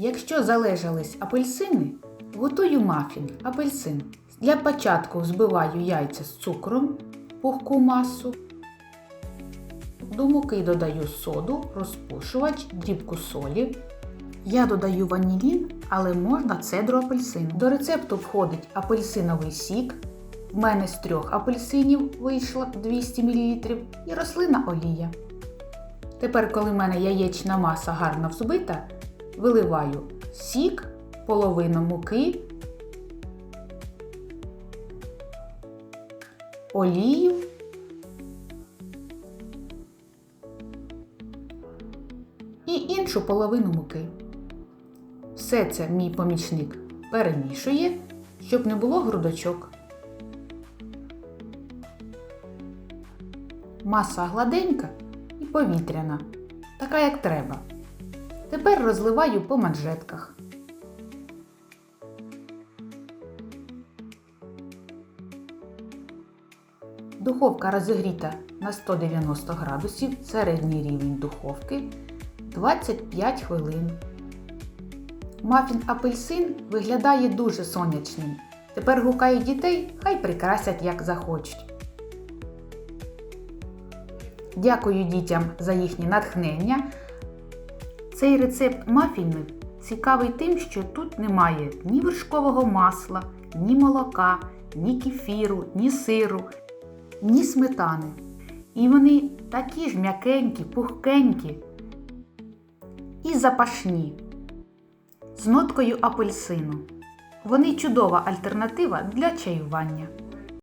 Якщо залежались апельсини, готую мафін апельсин. Для початку взбиваю яйця з цукром, пухку масу. До муки додаю соду, розпушувач, дрібку солі. Я додаю ванілін, але можна цедру апельсину. До рецепту входить апельсиновий сік. В мене з трьох апельсинів вийшло 200 мл і рослина олія. Тепер, коли в мене яєчна маса гарно взбита, виливаю сік, половину муки, олію і іншу половину муки. Все це мій помічник перемішує, щоб не було грудочок. Маса гладенька і повітряна, така як треба. Тепер розливаю по манжетках. Духовка розігріта на 190 градусів, середній рівень духовки 25 хвилин. Мафін апельсин виглядає дуже сонячним. Тепер гукаю дітей, хай прикрасять як захочуть. Дякую дітям за їхнє натхнення. Цей рецепт мафінів цікавий тим, що тут немає ні вершкового масла, ні молока, ні кефіру, ні сиру, ні сметани. І вони такі ж м'якенькі, пухкенькі і запашні з ноткою апельсину. Вони чудова альтернатива для чаювання.